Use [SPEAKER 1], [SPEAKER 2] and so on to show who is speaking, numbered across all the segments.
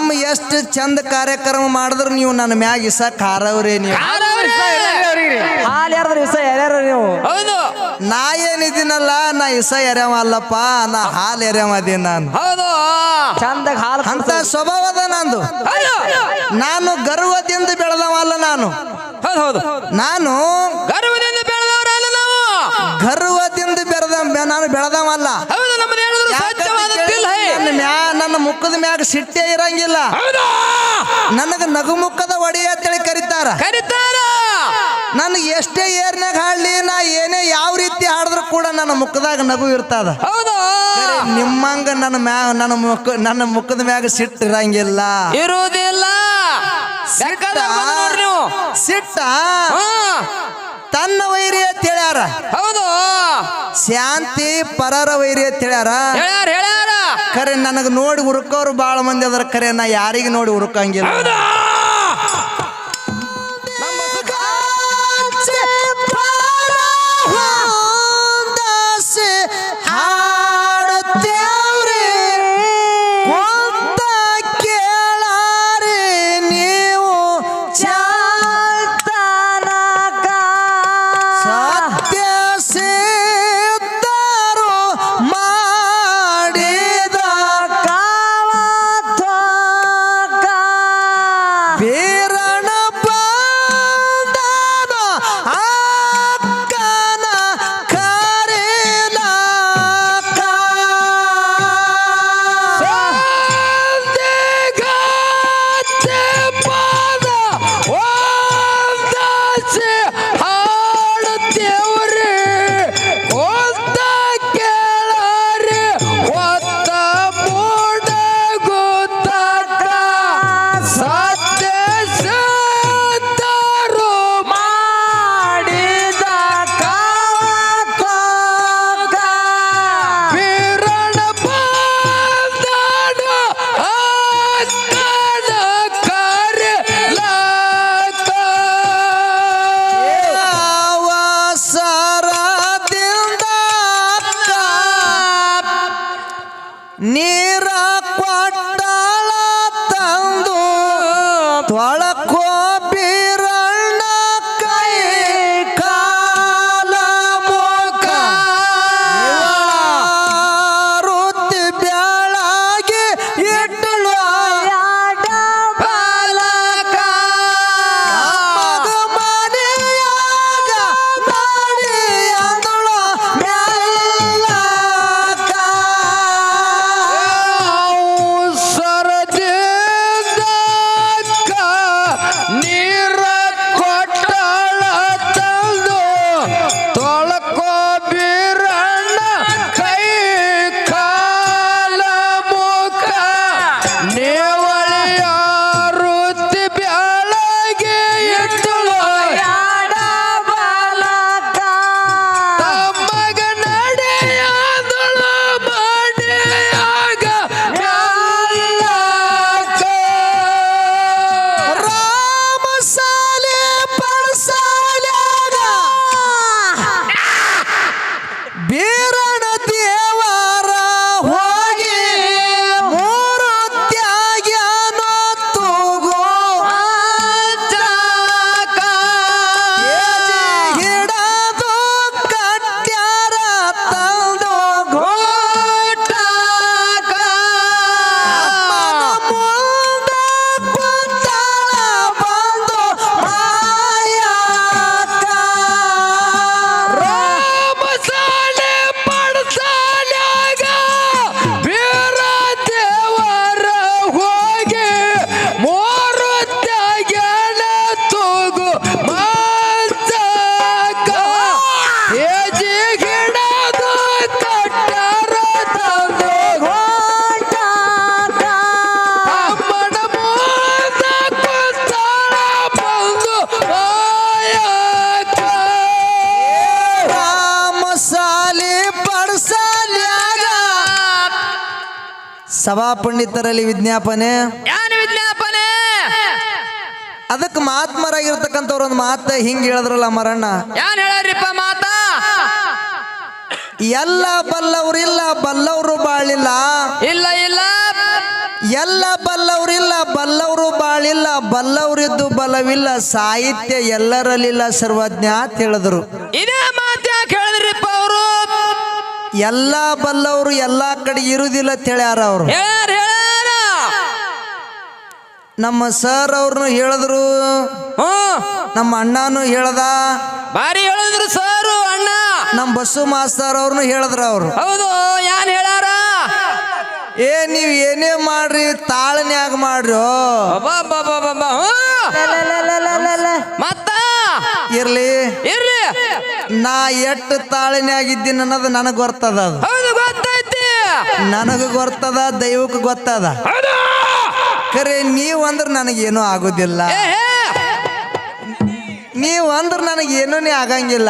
[SPEAKER 1] ನಮ್ಮ ಎಷ್ಟು ಚಂದ ಕಾರ್ಯಕ್ರಮ ಮಾಡಿದ್ರು ನೀವು ನನ್ನ ಮ್ಯಾಗ ಇಸ ಖಾರವ್ರೆ ನೀವು.
[SPEAKER 2] ಹಾಲು ಯಾರ್ದ್ರ ದಿವಸ ಯಾರ್ಯಾರ ನೀವು.
[SPEAKER 3] ಹೌದು.
[SPEAKER 1] ನಾ ಏನಿದ್ದೀನಲ್ಲ ನಾ ಇಸ ಎರೆವ ಅಲ್ಲಪ್ಪ ನಾ ಹಾಲು ಅದೀನಿ ನಾನು.
[SPEAKER 3] ಹೌದು.
[SPEAKER 2] ಚಂದಾಗ ಹಾಲು
[SPEAKER 1] ಅಂತ ಸ್ವಭಾವದ ನಂದು.
[SPEAKER 3] ಹೌದು.
[SPEAKER 1] ನಾನು ಗರ್ವದಿಂದ ಬೆಳೆದವಲ್ಲ ನಾನು.
[SPEAKER 3] ಹೌದು ಹೌದು.
[SPEAKER 1] ನಾನು
[SPEAKER 3] ಗರ್ವದಿಂದ ಬೆಳೆದವರಲ್ಲ ನಾವು.
[SPEAKER 1] ಗರ್ವದಿಂದ ಬೆಳೆದ ನಾನು ಬೆಳೆದವಲ್ಲ ಮುಖದ ಮ್ಯಾಗ ಸಿಟ್ಟೆ ಇರಂಗಿಲ್ಲ. ನನಗ ನಗುಮುಖದ ಒಡೆಯ ಅಂತೇಳಿ ಕರೀತಾರ.
[SPEAKER 3] ಕರೀತಾರ?
[SPEAKER 1] ನನಗೆ ಎಷ್ಟೇ ಏರ್ನಾಗ ಹಾಡ್ಲಿ ನಾ ಏನೇ ಯಾವ ರೀತಿ ಹಾಡಿದ್ರು ಕೂಡ ನನ್ನ ಮುಖದಾಗ ನಗು ಇರ್ತದ. ನಿಮ್ಮಂಗ ನನ್ನ ಮ್ಯಾಗ ನನ್ನ ಮುಖ ನನ್ನ ಮುಖದ ಮ್ಯಾಗ ಸಿಟ್ಟು ಇರಂಗಿಲ್ಲ.
[SPEAKER 3] ಇರುವುದಿಲ್ಲ.
[SPEAKER 1] ಸಿಟ್ಟ? ತನ್ನ ವೈರಿ ಅಂತ ಹೇಳ್ಯಾರ.
[SPEAKER 3] ಹೌದು.
[SPEAKER 1] ಶಾಂತಿ ಪರರ ವೈರಿ ಅಂತ ಹೇಳ್ಯಾರ.
[SPEAKER 3] ಹೇಳ್ಯಾರ ಹೇಳ್ಯಾರ.
[SPEAKER 1] ಖರೆ ನನಗೆ ನೋಡಿ ಹುರುಕೋರು ಭಾಳ ಮಂದಿ ಅದರ. ಖರೆ ನಾ ಯಾರಿಗೆ ನೋಡಿ ಹುರುಕಂಗಿಲ್ಲ. ಸಭಾ ಪಂಡಿತರಲ್ಲಿ ವಿಜ್ಞಾಪನೆ.
[SPEAKER 3] ವಿಜ್ಞಾಪನೆ?
[SPEAKER 1] ಅದಕ್ಕೆ ಮಹಾತ್ಮರಾಗಿರ್ತಕ್ಕಂಥವ್ರ ಒಂದು ಮಾತು ಹಿಂಗೆ ಹೇಳಿದ್ರಲ್ಲ ಮರಣ್ಣ
[SPEAKER 3] ಯಾನ್ ಹೇಳ್ರಿಪ್ಪ ಮಾತ?
[SPEAKER 1] ಎಲ್ಲ ಬಲ್ಲವ್ರಿಲ್ಲ ಬಲ್ಲವರು ಬಾಳಿಲ್ಲ.
[SPEAKER 3] ಇಲ್ಲ ಇಲ್ಲ.
[SPEAKER 1] ಎಲ್ಲ ಬಲ್ಲವರಿಲ್ಲ ಬಲ್ಲವರು ಬಾಳಿಲ್ಲ ಬಲ್ಲವ್ರಿದ್ದು ಬಲವಿಲ್ಲ ಸಾಹಿತ್ಯ ಎಲ್ಲರಲ್ಲಿಲ್ಲ ಸರ್ವಜ್ಞ ಅಂತ ಹೇಳಿದ್ರು.
[SPEAKER 3] ಇದೇ ಮಾತು ಯಾಕೆ ಹೇಳಿದ್ರಿಪ್ಪ
[SPEAKER 1] ಎಲ್ಲ ಬಲ್ಲವರು ಎಲ್ಲ ಕಡೆ ಇರುವುದಿಲ್ಲ ಅಂತ ಹೇಳ್ಯಾರ ಅವರು ನಮ್ಮ ಸರ್ ಅವ್ರನ್ನು ಹೇಳಿದ್ರು ನಮ್ಮ ಅಣ್ಣನು ಹೇಳ್ದ.
[SPEAKER 3] ಬಾರಿ ಹೇಳಿದ್ರು ಸರ್ ಅಣ್ಣ.
[SPEAKER 1] ನಮ್ಮ ಬಸ್ಸು ಮಾಸ್ತರ್ ಅವ್ರನ್ನು ಹೇಳಿದ್ರು ಅವರು.
[SPEAKER 3] ಹೌದು ಯಾನ್ ಹೇಳಾರ
[SPEAKER 1] ಏ ನೀವು ಏನೇ ಮಾಡ್ರಿ ತಾಳ್ನ್ಯಾಗ ಮಾಡ್ರಿ.
[SPEAKER 3] ಮತ್ತ?
[SPEAKER 1] ಇರ್ಲಿ.
[SPEAKER 3] ಇರ್ಲಿ.
[SPEAKER 1] ನಾ ಎಟ್ಟು ತಾಳಿನಾಗಿದ್ದೀನಿ ಅನ್ನೋದು ನನಗೆ ಗೊತ್ತದ ಅದು.
[SPEAKER 3] ಗೊತ್ತೈತಿ.
[SPEAKER 1] ನನಗೆ ಗೊತ್ತದ ದೈವಕ್ಕೆ ಗೊತ್ತದ. ಖರೆ ನೀವು ಅಂದ್ರೆ ನನಗೇನು ಆಗೋದಿಲ್ಲ. ನೀವು ಅಂದ್ರೆ ನನಗೇನೂ ಆಗಂಗಿಲ್ಲ.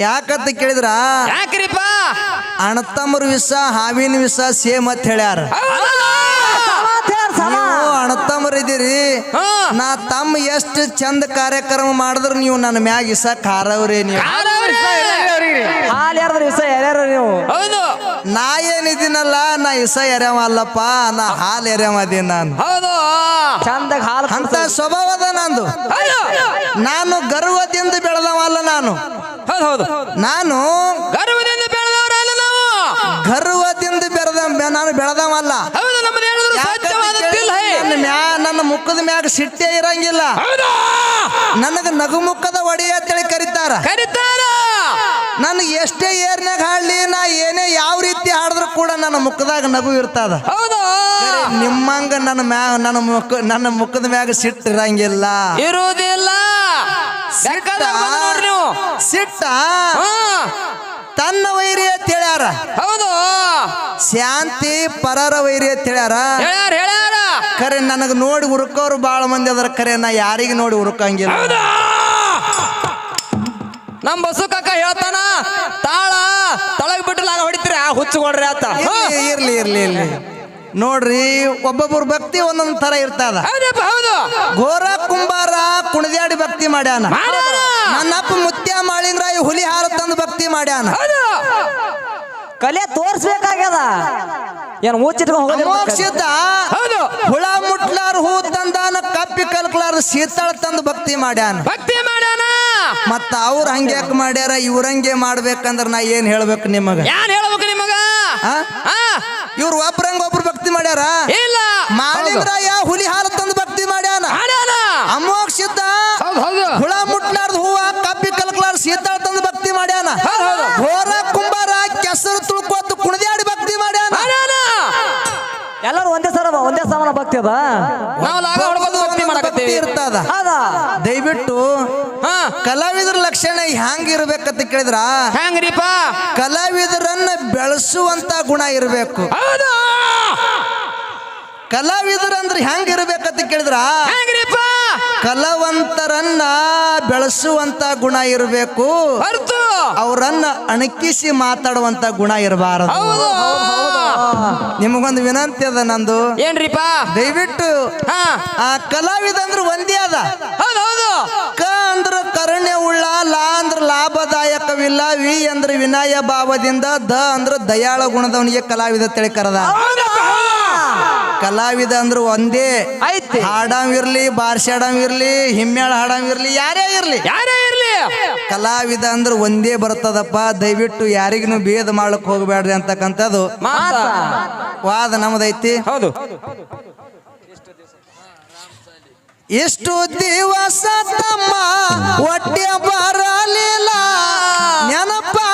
[SPEAKER 1] ಯಾಕಂತ ಕೇಳಿದ್ರ?
[SPEAKER 3] ಯಾಕ್ರಿಪ್ಪ?
[SPEAKER 1] ಅಣ್ಣ ತಮ್ಮರ ವಿಷ ಹಾವಿನ ವಿಷ ಸೇಮ್ ಅಂತ ಹೇಳ್ಯಾರ. ಅಣ್ಣತಮ್ಮರಿದ್ದೀರಿ
[SPEAKER 3] ಹ್ಮ್.
[SPEAKER 1] ನಾ ತಮ್ಮ ಎಷ್ಟು ಚಂದ ಕಾರ್ಯಕ್ರಮ ಮಾಡಿದ್ರು ನೀವು ನನ್ನ ಮ್ಯಾಗ ಇಸ ಖಾರವ್ರಿ ನೀವು?
[SPEAKER 2] ಹಾಲು ಯಾರ್ದ್ರ ವಿಷ ಯಾರ್ಯಾರು ನೀವು?
[SPEAKER 3] ಹೌದು.
[SPEAKER 1] ನಾ ಏನಿದ್ದೀನಲ್ಲ ನಾ ಇಸ ಅಲ್ಲಪ್ಪ ನಾ ಹಾಲು ಅದೀನಿ ನಾನು.
[SPEAKER 3] ಹೌದು.
[SPEAKER 2] ಚಂದಾಗ ಹಾಲು
[SPEAKER 1] ಅಂತ ಸ್ವಭಾವದ ನಂದು. ನಾನು ಗರ್ವದಿಂದ ಬೆಳೆದವಲ್ಲ ನಾನು.
[SPEAKER 3] ಹೌದು ಹೌದು.
[SPEAKER 1] ನಾನು ಮ್ಯಾಗ ಸಿಟ್ಟೆ ಇರಂಗಿಲ್ಲ. ನನಗ ನಗುಮುಖದ ಒಡೆಯ ಅಂತೇಳಿ ಕರೀತಾರ.
[SPEAKER 3] ಕರೀತಾರ?
[SPEAKER 1] ನನಗೆ ಎಷ್ಟೇ ಏರ್ನಾಗ ಹಾಡ್ಲಿ ನಾ ಏನೇ ಯಾವ ರೀತಿ ಹಾಡಿದ್ರು ಕೂಡ ನನ್ನ ಮುಖದಾಗ ನಗು ಇರ್ತದ.
[SPEAKER 3] ಹೌದು?
[SPEAKER 1] ನಿಮ್ಮಂಗ ನನ್ನ ಮ್ಯಾಗ ನನ್ನ ಮುಖ ನನ್ನ ಮುಖದ ಮ್ಯಾಗ ಸಿಟ್ಟು ಇರಂಗಿಲ್ಲ.
[SPEAKER 3] ಇರುವುದಿಲ್ಲ.
[SPEAKER 1] ಸಿಟ್ಟ? ತನ್ನ ವೈರಿ ಅಂತ ಹೇಳ್ಯಾರ.
[SPEAKER 3] ಹೌದು.
[SPEAKER 1] ಶಾಂತಿ ಪರರ ವೈರಿ ಅಂತ ಹೇಳ್ಯಾರ. ಖರೆ ನನಗೆ ನೋಡಿ ಹುರುಕೋರು ಭಾಳ ಮಂದಿ ಅದರ. ಖರೆ ನಾ ಯಾರಿಗೆ ನೋಡಿ ಹುರುಕಂಗಿಲ್ಲ?
[SPEAKER 3] ನಮ್ಮ ನಮ್ ಬಸ್ಸು ಕಾಕ ಹೇಳ್ತಾನ ತಾಳ ತಳಗ್ ಬಿಟ್ಟು ನಾನು ಹೊಡಿತೀರಿ ಆ ಹುಚ್ಚು ಕೊಡ್ರಿ ಆತ.
[SPEAKER 1] ಇರ್ಲಿ ಇರ್ಲಿ ಇರ್ಲಿ ಇರ್ಲಿ. ನೋಡ್ರಿ ಒಬ್ಬೊಬ್ಬರ ಭಕ್ತಿ ಒಂದೊಂದ್ ತರ ಇರ್ತದ. ಘೋರ ಕುಂಬಾರ ಕುಣಿದಾಡಿ ಭಕ್ತಿ ಮಾಡ್ಯಾನ. ನನ್ನಪ್ಪ ಮುತ್ಯ ಮಾಳಿಂಗ್ರಾಯಿ ಹುಲಿ ಹಾರ ತಂದು ಭಕ್ತಿ ಮಾಡ್ಯಾನ.
[SPEAKER 3] ಹೌದು.
[SPEAKER 2] ಕಲೆ ತೋರ್ಸ್ಬೇಕಾಗ್ಯದ. ಏನ್ ಮುಚ್ಚಿಟ್ಕೊಂಡು
[SPEAKER 3] ಹೌದು.
[SPEAKER 1] ಹುಳ ಮುಟ್ಲಾರ ಹೂ ತಂದಾನ ಕಪ್ಪಿ ಕಲ್ಕಲಾರ ಶೀತಳ ತಂದು ಭಕ್ತಿ ಮಾಡ್ಯಾನ.
[SPEAKER 3] ಭಕ್ತಿ ಮಾಡ್ಯಾನ?
[SPEAKER 1] ಮತ್ತ ಅವ್ರ ಹಂಗ್ಯಾಕ್ ಮಾಡ್ಯಾರ? ಇವ್ರಂಗೆ ಮಾಡ್ಬೇಕಂದ್ರ ನಾ ಏನ್ ಹೇಳ್ಬೇಕು ನಿಮಗ?
[SPEAKER 3] ಏನ್ ಹೇಳ್ಬೇಕು ನಿಮಗ?
[SPEAKER 1] ಇವ್ರು ಒಬ್ರಂಗ ಒಬ್ರು ಭಕ್ತಿ ಮಾಡ್ಯಾರ?
[SPEAKER 3] ಇಲ್ಲ.
[SPEAKER 1] ಮಾಳಿಂಗ್ರಾಯ ಹುಲಿ ಹಾರ ತಂದು ಭಕ್ತಿ ಮಾಡ್ಯಾನ
[SPEAKER 3] ಮಾಡ್ಯಾನ
[SPEAKER 1] ಅಮೋಕ್ಷದ
[SPEAKER 3] ಹೌದು ಹೌದು
[SPEAKER 1] ಹುಳ ಮುಟ್ಲಾರ್ದ ಹೂವ ಕಪ್ಪಿ ಕಲ್ಕಲಾರ ಶೀತಳ ತಂದು ಭಕ್ತಿ ಮಾಡ್ಯಾನ
[SPEAKER 3] ಹೌದ್ ಹೌದು.
[SPEAKER 1] ಘೋರ ಕುಂಬಾರ ಕೆಸರು ತುಳ್ಕೋತು ಕುಣಿದಾಡಿ ಭಕ್ತಿ ಮಾಡ್ಯಾನ
[SPEAKER 3] ಮಾಡ್ಯಾನ
[SPEAKER 2] ಎಲ್ಲರೂ ಒಂದೇ ಸರ ಒಂದೇ
[SPEAKER 3] ನಾವು ಲಾಗ ಹೊಡ್ಕೊಂಡು ಭಕ್ತಿ
[SPEAKER 1] ಭಕ್ತಿ
[SPEAKER 3] ಮಾಡಕತ್ತೀವಿ.
[SPEAKER 1] ಇರ್ತದ. ದಯವಿಟ್ಟು
[SPEAKER 3] ಹಾ.
[SPEAKER 1] ಕಲಾವಿದರ ಲಕ್ಷಣ ಹ್ಯಾಂಗ ಇರ್ಬೇಕಂತ ಕೇಳಿದ್ರ?
[SPEAKER 3] ಹೆಂಗ್ರಿಪ್ಪ
[SPEAKER 1] ಕಲಾವಿದರನ್ನ ಬೆಳೆಸುವಂತ ಗುಣ ಇರಬೇಕು.
[SPEAKER 3] ಹೌದು?
[SPEAKER 1] ಕಲಾವಿದರಂದ್ರೆ ಹೆಂಗ ಇರ್ಬೇಕಂತ ಕೇಳಿದ್ರ?
[SPEAKER 3] ಹೆಂಗ್ರಿಪ್ಪ
[SPEAKER 1] ಕಲಾವಂತರನ್ನ ಬೆಳೆಸುವಂತ ಗುಣ ಇರಬೇಕು.
[SPEAKER 3] ಹೊರ್ತು
[SPEAKER 1] ಅವರನ್ನ ಅಣಕಿಸಿ ಮಾತಾಡುವಂತ ಗುಣ ಇರಬಾರದು.
[SPEAKER 3] ಹೌದು.
[SPEAKER 1] ನಿಮಗೊಂದು ವಿನಂತಿ ಅದ ನಂದು.
[SPEAKER 3] ಏನ್ರಿಪ್ಪ?
[SPEAKER 1] ದಯವಿಟ್ಟು ಆ ಕಲಾವಿದ ಅಂದ್ರೆ ಒಂದೇ ಅದ.
[SPEAKER 3] ಹೌದು ಹೌದು.
[SPEAKER 1] ಕ ಅಂದ್ರ ಕರುಣೆ ಉಳ್ಳ ಲಾ ಅಂದ್ರ ಲಾಭದಾಯಕವಿಲ್ಲ ವಿ ಅಂದ್ರ ವಿನಯ ಭಾವದಿಂದ ದ ಅಂದ್ರ ದಯಾಳ ಗುಣದವನಿಗೆ ಕಲಾವಿದ
[SPEAKER 3] ತಿಳಿಕರದ.
[SPEAKER 1] ಕಲಾವಿದ ಅಂದ್ರೆ ಒಂದೇ.
[SPEAKER 2] ಐತಿ.
[SPEAKER 1] ಹಾಡಂ ಇರ್ಲಿ ಬಾರ್ಸಾಡಂ ಇರ್ಲಿ ಹಿಮ್ಮೇಳ ಹಾಡಂ ಇರ್ಲಿ ಯಾರೇ ಇರ್ಲಿ.
[SPEAKER 3] ಯಾರೇ ಇರ್ಲಿ.
[SPEAKER 1] ಕಲಾವಿದ ಅಂದ್ರೆ ಒಂದೇ ಬರ್ತದಪ್ಪ. ದಯವಿಟ್ಟು ಯಾರಿಗೂ ಭೇದ ಮಾಡಕ್ ಹೋಗ್ಬೇಡ್ರಿ ಅಂತಕ್ಕಂಥದ್ದು. ವಾದ ನಮ್ದೈತಿ.
[SPEAKER 3] ಹೌದು.
[SPEAKER 1] ಎಷ್ಟು ದಿವಸ ತಮ್ಮ ಒಟ್ಟೆ ಬರಲಿಲ್ಲ. ನೆನಪಾಗಿಲೇನೋ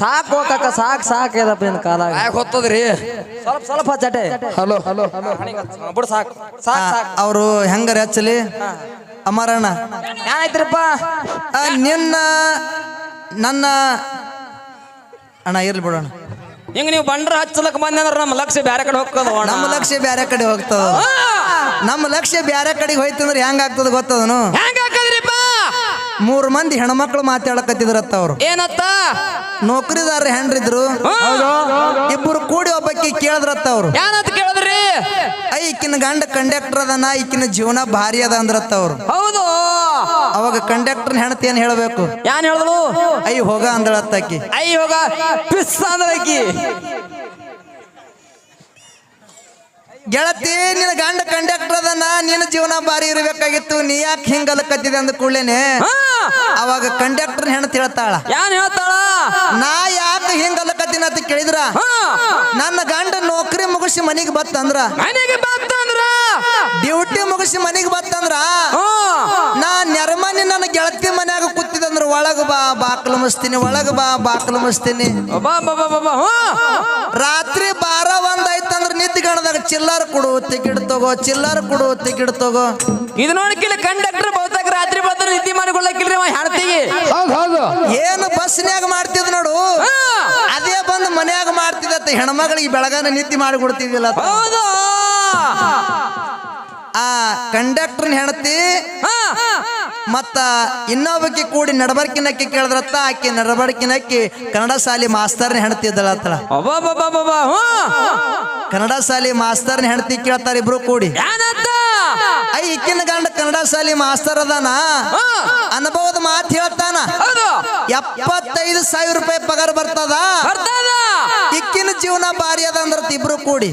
[SPEAKER 2] ಸಾಕು ಹೋಗಕ್ಕ ಸಾಕ್ ಸಾಕ್ ಇದಪ್ಪ ಕಾಲ
[SPEAKER 3] ಯಾಕೆ ಹೊತ್ತದ್ರಿ.
[SPEAKER 2] ಸ್ವಲ್ಪ ಸ್ವಲ್ಪ ಚಟೆ.
[SPEAKER 3] ಹಲೋ. ಹಲೋ
[SPEAKER 2] ಬಿಡು ಸಾಕ್. ಸಾಕ್ ಸಾಕ್.
[SPEAKER 1] ಅವರು ಹೆಂಗಾರ ಹಚ್ಚಲಿ ಅಮರಣ್ಣ.
[SPEAKER 2] ಏನಾಯ್ತ್ರಪ್ಪ
[SPEAKER 1] ನಿನ್ನ ನನ್ನ ಅಣ್ಣ ಇರ್ಲಿ ಬಿಡೋಣ
[SPEAKER 3] ಹಿಂಗ ನೀವು ಬಂಡ್ರ ಹಚ್ಚಲಕ್ ಬಂದೆ ಅಂದ್ರೆ ನಮ್ಮ ಲಕ್ಷ್ಯ ಬ್ಯಾರೆ ಕಡೆ ಹೋಗ್ತದ
[SPEAKER 1] ನಮ್ಮ ಲಕ್ಷ್ಯ ಬ್ಯಾರೆ ಕಡೆ ಹೋಗ್ತದ? ನಮ್ಮ ಲಕ್ಷ್ಯ ಬ್ಯಾರೆ ಕಡೆಗೆ ಹೋಯ್ತಂದ್ರೆ ಹೆಂಗ್ ಆಗ್ತದ ಗೊತ್ತದನು?
[SPEAKER 3] ಹೆಂಗ
[SPEAKER 1] ಮೂರ್ ಮಂದಿ ಹೆಣ್ಮಕ್ಳು ಮಾತಾಡಕತ್ತಿದ್ರತ್ತ ಅವ್ರು.
[SPEAKER 3] ಏನತ್ತ?
[SPEAKER 1] ನೌಕರಿದಾರ ಹೆಣ್ರಿದ್ರು ಇಬ್ಬರು ಕೂಡಿ ಒಬ್ಬಕ್ಕೆ ಕೇಳಿದ್ರತ್ತ ಅವ್ರು.
[SPEAKER 3] ಏನಂತ ಕೇಳಿದ್ರಿ?
[SPEAKER 1] ಈಕಿನ ಗಂಡ ಕಂಡಕ್ಟರ್ ಅದನ ಈಕಿನ ಜೀವನ ಭಾರಿ ಅದ ಅಂದ್ರತ್ತ ಅವ್ರು.
[SPEAKER 3] ಹೌದು.
[SPEAKER 1] ಅವಾಗ ಕಂಡಕ್ಟರ್ ಹೆಣತಿ ಏನ್ ಹೇಳಬೇಕು?
[SPEAKER 3] ಏನ್ ಹೇಳಿದ್ರು
[SPEAKER 1] ಅಯ್ಯ ಹೋಗ ಅಂದಳತ್ತ ಆಕಿ.
[SPEAKER 3] ಐ ಹೋಗ ಪಿಸ್ ಅಂದ್ರಕಿ
[SPEAKER 1] ಗೆಳತಿ ನಿನ್ನ ಗಂಡ ಕಂಡಕ್ಟರ್ ಅದನ್ನ ನಿನ್ನ ಜೀವನ ಬಾರಿ ಇರಬೇಕಾಗಿತ್ತು ನೀ ಯಾಕೆ ಹಿಂಗಲಕತ್ತಿದೆ ಅಂದ ಕೂಡಲೇನೆ? ಅವಾಗ ಕಂಡಕ್ಟರ್ ಹೆಣ್ತಿ ಹೇಳ್ತಾಳ
[SPEAKER 3] ಯಾನ್ ಹೇಳ್ತಾಳ?
[SPEAKER 1] ನಾ ಯಾಕೆ ಹಿಂಗಲಕತ್ತೀನಿ ಅಂತ ಕೇಳಿದ್ರ? ನನ್ನ ಗಂಡ ನೌಕರಿ ಮುಗಿಸಿ ಮನೆಗೆ ಬತ್ತಂದ್ರ?
[SPEAKER 3] ಮನೆಗೆ
[SPEAKER 1] ಡ್ಯೂಟಿ ಮುಗಿಸಿ ಮನೆಗೆ ಬತ್ತಂದ್ರ? ನಾ ನೆರಮನಿ ನನ್ನ ಗೆಳತಿ ಮನ್ಯಾಗ ಕೂತಿದಂದ್ರ ಒಳಗ ಬಾ ಬಾಕ್ಲು ಮುಸ್ತೀನಿ ಒಳಗ ಬಾ ಬಾಕ್ಲು ಮುಸ್ತೀನಿ ರಾತ್ರಿ ಬಾ ಗಣದಾಗ ಚಿಲ್ಲರ್ ಕೊಡು ಟಿಕೆಟ್ ತಗೋ ಚಿಲ್ಲರ್ ಕೊಡು ಟಿಕೆಟ್ ತಗೋ.
[SPEAKER 3] ಇದು ನೋಡಕ್ಕಿಲ್ಲ ಕಂಡಕ್ಟರ್ ಬಹುತೇಕ ರಾತ್ರಿ ಬಂದ್ರೆ ನಿದ್ದೆ ಮಾಡಿಕೊಳ್ಳಕ್ಕಿಲ್ರಿ ಹೌದು ಹೌದು.
[SPEAKER 1] ಏನು ಬಸ್ನ್ಯಾಗ ಮಾಡ್ತಿದ್ ನೋಡು?
[SPEAKER 3] ಹಾ.
[SPEAKER 1] ಅದೇ ಬಂದು ಮನ್ಯಾಗ ಮಾಡ್ತಿದ್ದ ಹೆಣ್ಮಗಳಿಗೆ ಬೆಳಗಾನ ನಿದ್ದೆ ಮಾಡಿಕೊಡ್ತಿದ್ದಿಲ್ಲ
[SPEAKER 3] ಹೌದು.
[SPEAKER 1] ಆ ಕಂಡಕ್ಟರ್ ಹೆಣತಿ
[SPEAKER 3] ಹಾ.
[SPEAKER 1] ಮತ್ತ ಇನ್ನೊಬ್ಬಕ್ಕೆ ಕೂಡಿ ನಡಬರ್ಕಿನಕ್ಕೆ ಕೇಳಿದ್ರತ್ತ ಆಕೆ ನಡಬರ್ಕಿನಕ್ಕಿ ಕನ್ನಡ ಶಾಲಿ ಮಾಸ್ತರ್ನ ಹೆಣ್ತಿದ್ದಳತ್ತಳ
[SPEAKER 3] ಅಬ್ಬಾ ಬಾ ಬಾ ಬಾ ಬಾ ಹಾ
[SPEAKER 1] ಕನ್ನಡ ಶಾಲಿ ಮಾಸ್ತರ್ನ ಹೆಣ್ತಿ ಕೇಳ್ತಾರ ಇಬ್ರು ಕೂಡಿ. ಐ ಗಂಡ ಕನ್ನಡ ಶಾಲಿ ಮಾಸ್ತರ್ ಅದಾನ. ಅನುಭವದ ಮಾತು ಹೇಳ್ತಾನ. ಎಪ್ಪತ್ತೈದು ಸಾವಿರ ರೂಪಾಯಿ ಪಗಾರ ಬರ್ತದ. ಇಕ್ಕಿನ ಜೀವನ ಭಾರಿ ಅದ ಅಂದ್ರ ಇಬ್ರು ಕೂಡಿ.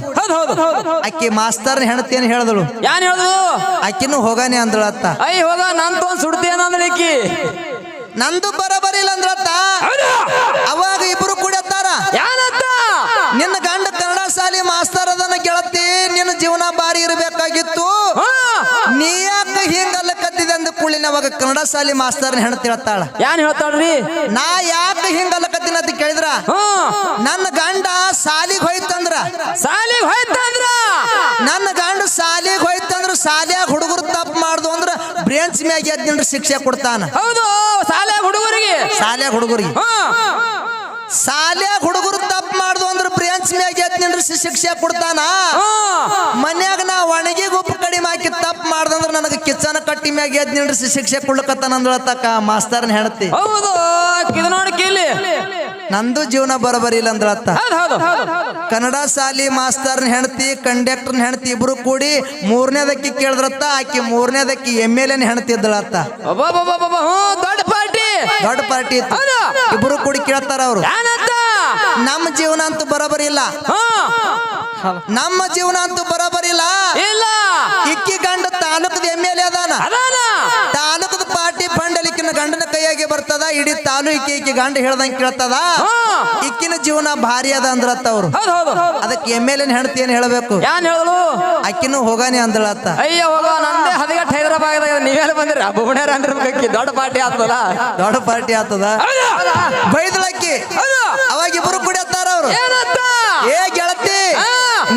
[SPEAKER 1] ಅಕ್ಕಿ ಮಾಸ್ತರ್ ಹೆಣತಿ ಏನ್ ಹೇಳಿದಳು.
[SPEAKER 3] ಯಾನ್ ಹೇಳುದು?
[SPEAKER 1] ಅಕ್ಕಿನೂ ಹೋಗಾನೆ ಅಂದಳತ್ತ.
[SPEAKER 3] ಐ ಹೋಗ ನನ್ ತೊಗೊಂಡ್ ಅಂದ್ರೆ ಏನಂದ್ಲಿಕ್ಕಿ
[SPEAKER 1] ನಂದು ಬರಬರಿಲ್ಲ ಅಂದ್ರತ್ತ ಅವಾಗ ಇಬ್ರು ಕೂಡತ್ತಾರ
[SPEAKER 3] ಏನಂತ
[SPEAKER 1] ನಿನ್ನ ಗಂಡ ಕನ್ನಡ ಶಾಲಿ ಮಾಸ್ತರ್ ಅದನ್ನ ಗೆಳತಿ ನಿನ್ನ ಜೀವನ ಭಾರಿ ಇರಬೇಕಾಗಿತ್ತು. ನೀ ಯಾಕೆ ಹಿಂಗಲ್ಲ ಕತ್ತಿದೆ ಅಂದ ಕೂಳಿನ ಅವಾಗ ಕನ್ನಡ ಶಾಲಿ ಮಾಸ್ತರ್ ಹೆಣ್ತಿ ಹೇಳ್ತಾಳ.
[SPEAKER 3] ಏನ್ ಹೇಳ್ತಾಳ್ರಿ?
[SPEAKER 1] ನಾ ಯಾಕೆ ಹಿಂಗಲ್ಲ ಕತ್ತಿನ ಅಂತ ಕೇಳಿದ್ರ? ನನ್ನ ಗಂಡ ಸಾಲಿಗೆ ಹೋಯ್ತಂದ್ರ.
[SPEAKER 3] ಸಾಲಿಗೆ ಹೋಯ್ತಂದ್ರ?
[SPEAKER 1] ನನ್ನ ಗಂಡ ಸಾಲಿಗೆ ಹೋಯ್ತಂದ್ರ ಸಾಲಿಯಾಗ ಹುಡುಗರು ತಪ್ಪು ಮಾಡ್ದು ಅಂದ್ರ ಬ್ರೇಂಚ್ ಮ್ಯಾಗ ಎದ್ದಿಂದ್ರ ಶಿಕ್ಷೆ ಕೊಡ್ತಾನ.
[SPEAKER 3] ಹೌದು ಶಾಲೆ ಹುಡುಗರಿಗೆ.
[SPEAKER 1] ಸಾಲಿಯಾಗ ಹುಡುಗರಿಗೆ. ಸಾಲಿಯಾಗ ಹುಡುಗರು ತಪ್ಪು ಮಾಡ್ದು ಅಂದ್ರ ಬ್ರೇಂಚ್ ಮ್ಯಾಗ ಎದ್ದಿಂದ್ರ ಶಿಕ್ಷೆ ಕೊಡ್ತಾನ. ಮನ್ಯಾಗ ನಾ ಗುಪ್ಪ ಕಡಿಮೆ ಹಾಕಿ ತಪ್ಪು ಮಾಡ್ದಂದ್ರ ನನಗೆ ಕಿಚ್ಚನ ಕಟ್ಟಿ ಮ್ಯಾಗ ಎದ್ ನಿಂಡ್ರಿಸಿ ಶಿಕ್ಷೆ ಕೊಡ್ಲಕತ್ತಾನ ಅಂದಳತಕ್ಕ ಮಾಸ್ತರ್ನ
[SPEAKER 3] ಹೌದು ಇದು ಇಲ್ಲಿ
[SPEAKER 1] ನಂದು ಜೀವನ ಬರಬರಿ ಇಲ್ಲ ಅಂದಳತ್ತ
[SPEAKER 3] ಹೌದು ಹೌದು.
[SPEAKER 1] ಕನ್ನಡ ಶಾಲಿ ಮಾಸ್ತರ್ನ ಹೆಣ್ತಿ ಕಂಡಕ್ಟರ್ನ ಹೆಣ್ತಿ ಇಬ್ರು ಕೂಡಿ ಮೂರನೇದಕ್ಕೆ ಕೇಳಿದ್ರತ್ತ ಆಕಿ ಮೂರನೇದಕ್ಕೆ ಎಂ ಎಲ್ ಎನ್ ಹೆಣ್ತಿದ್ದಳತ್ತ
[SPEAKER 3] ದೊಡ್ಡ ಪಾರ್ಟಿ.
[SPEAKER 1] ದೊಡ್ಡ ಪಾರ್ಟಿ ಇಬ್ರು ಕೂಡಿ ಕೇಳ್ತಾರ ಅವ್ರು.
[SPEAKER 3] ನಮ್
[SPEAKER 1] ನಮ್ಮ ಜೀವನ ಅಂತೂ ಬರಬರಿ ಇಲ್ಲ.
[SPEAKER 3] ಹಾ
[SPEAKER 1] ನಮ್ಮ ಜೀವನ ಅಂತೂ ಬರಬರಿ ಇಲ್ಲ.
[SPEAKER 3] ಇಲ್ಲ.
[SPEAKER 1] ಇಕ್ಕಿ ಗಂಡ ತಾಲೂಕದ ಎಂ ಎಲ್ ಎ ಅದಾನ.
[SPEAKER 3] ಅದಾನ.
[SPEAKER 1] ತಾಲೂಕದ ಪಾರ್ಟಿ ಫಂಡ್ ಇಕ್ಕಿನ ಗಂಡನ ಕೈಯಾಗಿ ಬರ್ತದ ಇಡೀ ತಾಲೂಕಿ ಇಕ್ಕಿ ಗಂಡ ಹೇಳ್ದಂಗೆ ಕೇಳ್ತದ. ಇಕ್ಕಿನ ಜೀವನ ಭಾರಿ ಅದ ಅಂದ್ರತ್ತ ಅವ್ರು. ಅದಕ್ಕೆ ಎಂ ಎಲ್ ಎನ್ ಹೆಣ್ತಿ ಏನ್ ಹೇಳ್ಬೇಕು?
[SPEAKER 3] ಏನ್
[SPEAKER 1] ಅಕ್ಕಿನೂ ಹೋಗಾನೆ ಅಂದ್ರತ್ತ
[SPEAKER 3] ಅಯ್ಯ ಹೋಗ ನಂದೇ ಹದಿಗಟ್ಟು ಹೈದರಾಬಾದ್ ನೀವೆಲ್ಲ ಬಂದ್ರಿ? ಭುವನೇರ ಅಂದಿರ್ಬೇಕಿ ದೊಡ್ಡ ಪಾರ್ಟಿ ಆತದ
[SPEAKER 1] ದೊಡ್ಡ ಪಾರ್ಟಿ ಆತದ. ಬೈದಳಕ್ಕಿ. ಅವಾಗ ಇಬ್ರು ಕುಡಿಯತ್ತಾರ ಅವ್ರು.
[SPEAKER 3] ಹೇಗೆ.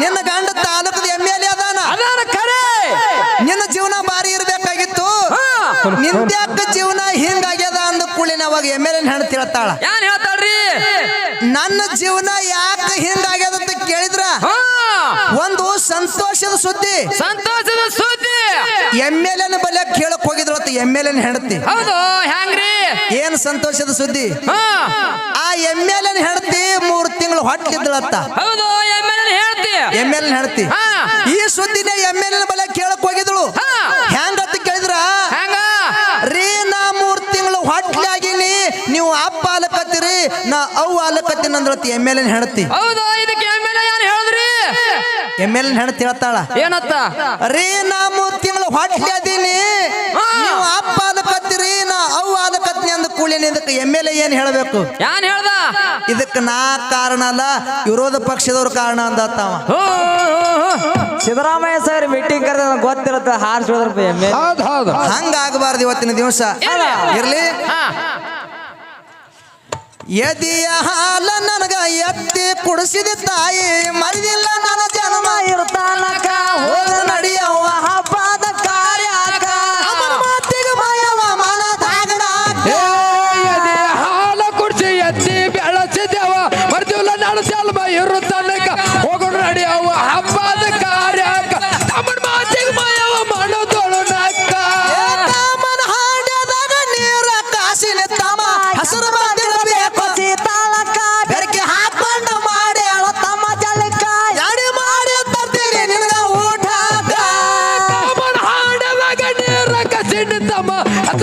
[SPEAKER 1] ನಿನ್ನ ಗಂಡ ತಾಲೂಕದ ಎಂ ಎಲ್ ಎ ಅದಾನ.
[SPEAKER 3] ಅದಾನ ಖರೆ
[SPEAKER 1] ನಿನ್ನ ಜೀವನ ಬಾರಿ ಇರಬೇಕಾಗಿತ್ತು. ನಿಂದ್ಯಾಕ ಜೀವನ ಹಿಂಗಾಗ್ಯದ ಅಂದ ಕೂಳಿನ ಅವಾಗ ಎಂ ಎಲ್ ಎನ್ ಹೆಣ್ತಿ ಹೇಳ್ತಾಳ.
[SPEAKER 3] ಏನ್ ಹೇಳ್ತಾಳ್ರಿ?
[SPEAKER 1] ನನ್ನ ಜೀವನ ಯಾಕೆ ಹಿಂಗಾಗ್ಯದ ಅಂತ ಕೇಳಿದ್ರ? ಒಂದು ಸಂತೋಷದ ಸುದ್ದಿ.
[SPEAKER 3] ಸಂತೋಷದ ಸುದ್ದಿ.
[SPEAKER 1] ಎಂ ಎಲ್ ಎನ್ ಬಲ್ಯ ಕೇಳಕ್ ಹೋಗಿದ್ರು ಎಂ ಎಲ್ ಎನ್ ಹೆಂಡತಿ.
[SPEAKER 3] ಹೌದು
[SPEAKER 1] ಏನ್ ಸಂತೋಷದ ಸುದ್ದಿ?
[SPEAKER 3] ಹಾ.
[SPEAKER 1] ಆ ಎಂ ಎಲ್ ಎನ್ ಹೆಂಡತಿ ಮೂರ್ ತಿಂಗಳು ಹೊಟ್ಟಿದ್ಳತ್ತ
[SPEAKER 3] ಹೌದು ಎಂ ಎಲ್ ಹೇಳ್ತಿ
[SPEAKER 1] ಎಂ ಎಲ್ ಎನ್ ಹೆಂಡತಿ.
[SPEAKER 3] ಹಾ.
[SPEAKER 1] ಈ ಸುದ್ದಿನ ಎಂ ಎಲ್ ಎನ್ ಬಲ ಕೇಳಕ್ ಹೋಗಿದ್ಳು. ಹೆಂಗತ್ತ ಕೇಳಿದ್ರ?
[SPEAKER 3] ಹೆಂಗ?
[SPEAKER 1] ರೀ ನಾ ಮೂರ್ ತಿಂಗಳು ಹೊಟ್ಲಾಗಿನಿ ನೀವು ಅಪ್ಪ ಆಲಕತ್ತೀರಿ ನಾ ಅವು ಆಲಕತ್ತೀನಿ ಅಂದ್ರತಿ ಎಂ ಎಲ್ ಎನ್ ಹೆಂಡತಿ.
[SPEAKER 3] ಹೌದು ಇದಕ್ಕೆ ಎಂ ಎಲ್ ಯಾರು ಹೇಳಿದ್ರಿ?
[SPEAKER 1] ಎಂ ಎಲ್ ಎನ್ ಹೆಂಡತಿ ಹೇಳ್ತಾಳ.
[SPEAKER 3] ಏನತ್ತ?
[SPEAKER 1] ರೀ ನಾ ಮೂರ್ ತಿಂಗಳು ಹೊಟ್ಲಿ ಅದೀನಿ ನೀವು ಅಪ್ಪ ಕೂಡಲೇ ಇದಕ್ಕೆ ಎಂ ಎಲ್ ಎ ಏನ್ ಹೇಳಬೇಕು?
[SPEAKER 3] ಯಾನ್ ಹೇಳ್ದ?
[SPEAKER 1] ಇದಕ್ಕೆ ನಾ ಕಾರಣ ಅಲ್ಲ ವಿರೋಧ ಪಕ್ಷದವ್ರ ಕಾರಣ ಅಂದತ್ತಾವ
[SPEAKER 2] ಸಿದ್ದರಾಮಯ್ಯ ಸರ್ ಮೀಟಿಂಗ್ ಕರೆದ ಗೊತ್ತಿರುತ್ತೆ ಹಾರಿಸಿದ್ರಪ್ಪ ಎಂ
[SPEAKER 1] ಹೌದು ಹೌದು ಹಂಗಾಗಬಾರ್ದು ಇವತ್ತಿನ ದಿವಸ. ಇರ್ಲಿ? ಎದಿಯ ಹಾಲ ನನಗ ಎತ್ತಿ ಕುಡಿಸಿದ ತಾಯಿ ಮರಿದಿಲ್ಲ
[SPEAKER 3] ನಾನು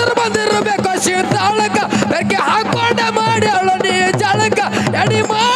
[SPEAKER 1] ಹೆಸರು ಬಂದಿರಬೇಕು
[SPEAKER 3] ಶೀತಾಳಕ ಬೆಂಕಿ ಹಾಕೊಂಡೆ ಮಾಡಿ ಅವಳ ನೀ ಜಳಕ ಎಡಿ ಮಾಡಿ